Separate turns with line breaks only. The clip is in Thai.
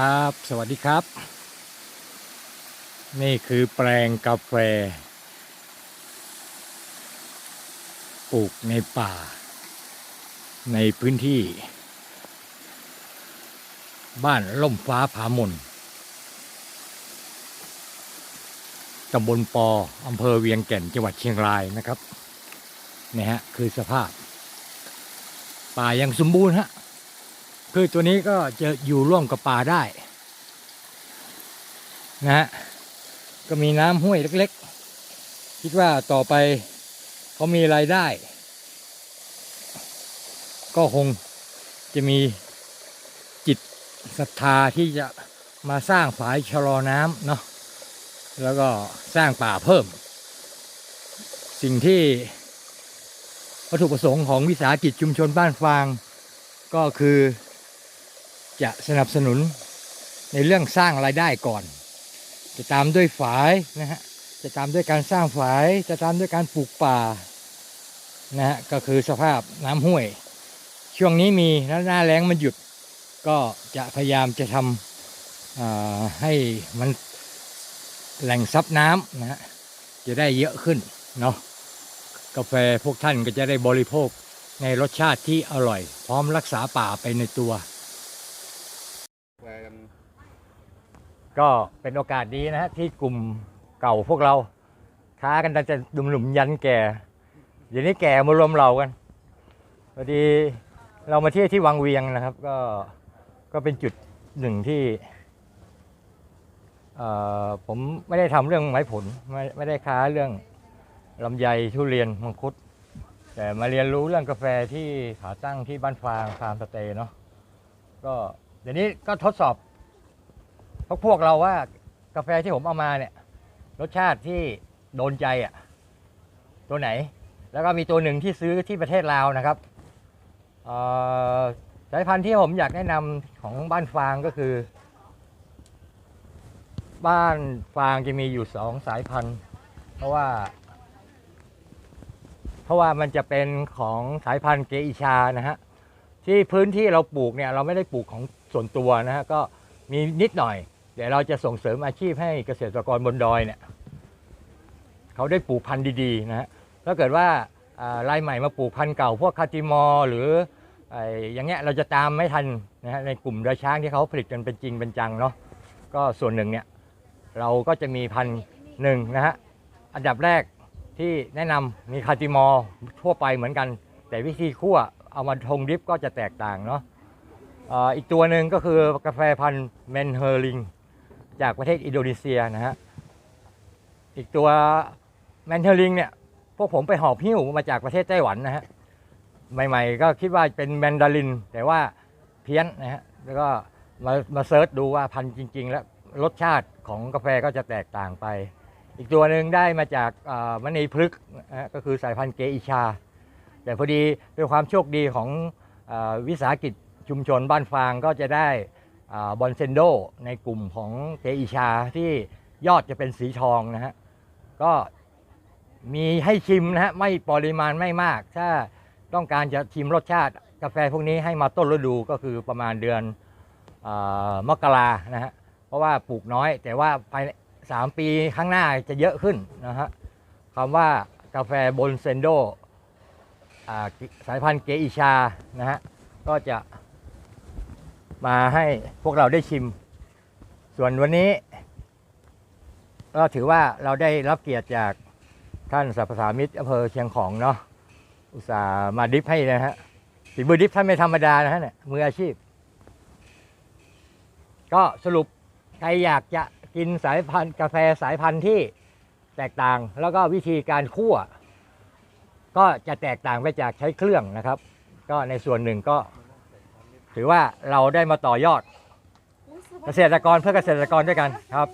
ครับ สวัสดีครับ นี่คือแปลงกาแฟ ปลูกในป่า ในพื้นที่ บ้านล่มฟ้าผามนตำบลปออำเภอเวียงแก่นจังหวัดเชียงรายนะครับ นี่ฮะ คือสภาพ ป่ายังสมบูรณ์ฮะ คือตัวนี้ก็จะอยู่ร่วมกับป่าได้นะฮะก็มีน้ำห้วยเล็กๆ คิดว่าต่อไปเขามีรายได้ ก็คงจะมีจิตศรัทธาที่จะมาสร้างฝายชะลอน้ำเนาะแล้วก็สร้างป่าเพิ่ม สิ่งที่วัตถุประสงค์ของวิสาหกิจชุมชนบ้านฟางก็คือ จะสนับสนุนในเรื่องสร้างรายได้ก่อน จะตามด้วยฝายนะฮะจะตามด้วยการสร้างฝาย จะตามด้วยการปลูกป่านะฮะก็คือสภาพน้ำห้วย ช่วงนี้มีแล้วหน้าแล้งมันหยุด ก็จะพยายามจะทำให้มันแหล่งซับน้ำนะฮะจะได้เยอะขึ้นเนาะกาแฟพวกท่านก็จะได้บริโภคในรสชาติที่อร่อย พร้อมรักษาป่าไปในตัว
แฟกัน
ก็เป็นโอกาสดีนะฮะที่กลุ่มเก่าพวกเราค้ากันตั้งแต่หนุ่มๆยันแก่เดี๋ยวนี้แก่มารวมเรากันพอดีเรามาเที่ยวที่วังเวียงนะครับ ก็ก็เป็นจุดหนึ่งที่เอ่อผมไม่ได้ทำเรื่องไม้ผลไม่ไม่ได้ค้าเรื่องลำไยทุเรียนมังคุด แต่มาเรียนรู้เรื่องกาแฟที่ขาตั้งที่บ้านฟางฟาร์มสเตย์เนาะก็เดี๋ยวนี้ก็ทดสอบ วกพวกเราว่ากาแฟที่ผมเอามาเนี่ย รสชาติที่โดนใจอะ ตัวไหน แล้วก็มีตัวหนึ่งที่ซื้อที่ประเทศลาวนะครับสายพันธุ์ที่ผมอยากแนะนำของบ้านฟางก็คือ บ้านฟางจะมีอยู่สองสายพันธุ์ เพราะว่า เพราะว่ามันจะเป็นของสายพันธุ์เกอิชานะฮะที่พื้นที่เราปลูกเนี่ย เราไม่ได้ปลูกของส่วนตัวนะฮะก็มีนิดหน่อย เดี๋ยวเราจะส่งเสริมอาชีพให้เกษตรกรบนดอยเนี่ยเขาได้ปลูกพันธุ์ดีๆนะฮะถ้าเกิดว่าอ่ารายใหม่มาปลูกพันธุ์เก่า พวกคาติมอหรืออย่างเงี้ยเราจะตามไม่ทันนะฮะในกลุ่มดอยช้างที่เขาผลิตกันเป็นจริงเป็นจังเนาะก็ส่วนหนึ่งเนี่ยเราก็จะมีพันธุ์หนึ่งนะฮะอันดับแรกที่แนะนำมีคาติมอทั่วไปเหมือนกัน แต่วิธีคั่วเอามาทงดิฟก็จะแตกต่างเนาะอีกตัวหนึ่งก็คือกาแฟพันธุ์เมนเฮอร์ลิง จากประเทศอินโดนีเซียนะฮะ อีกตัวแมนเฮอร์ลิงเนี่ย พวกผมไปหอบหิ้วมาจากประเทศไต้หวันนะฮะ ใหม่ๆ ก็คิดว่าเป็นแมนดาริน แต่ว่าเพี้ยนนะฮะ แล้วก็มามาเซิร์ชดูว่าพันธุ์จริง ๆ แล้วรสชาติของกาแฟก็จะแตกต่างไป อีกตัวหนึ่งได้มาจากมณีพฤกษ์นะฮะก็คือสายพันธุ์เกอิชา แต่พอดีด้วยความโชคดีของอวิสาหกิจชุมชนบ้านฟางก็จะได้ บอนเซนโดในกลุ่มของเกอิชาที่ยอดจะเป็นสีทองนะฮะ ก็มีให้ชิมนะฮะ ไม่ปริมาณไม่มาก ถ้าต้องการจะชิมรสชาติกาแฟพวกนี้ให้มาต้นฤดูก็คือประมาณเดือนอมกรานะฮะ เพราะว่าปลูกน้อย แต่ว่าภายในสามปีข้างหน้าจะเยอะขึ้นนะฮะคำว่ากาแฟบอนเซนโดสายพันธุ์เกอิชานะฮะ ก็จะ มาให้พวกเราได้ชิม ส่วนวันนี้ ก็ถือว่าเราได้รับเกียรติจากท่านสัพพสามิตรอำเภอเชียงของเนาะอุตส่าห์มาดิฟให้นะฮะฝีมือดิฟท่านไม่ธรรมดานะฮะเนี่ยมืออาชีพ ก็สรุปใครอยากจะกินสายพันธุ์กาแฟสายพันธุ์ที่แตกต่างแล้วก็วิธีการคั่ว ก็จะแตกต่างไปจากใช้เครื่องนะครับ ก็ในส่วนหนึ่งก็ ถือว่าเราได้มาต่อยอด เกษตรกรเพื่อเกษตรกรด้วยกันครับ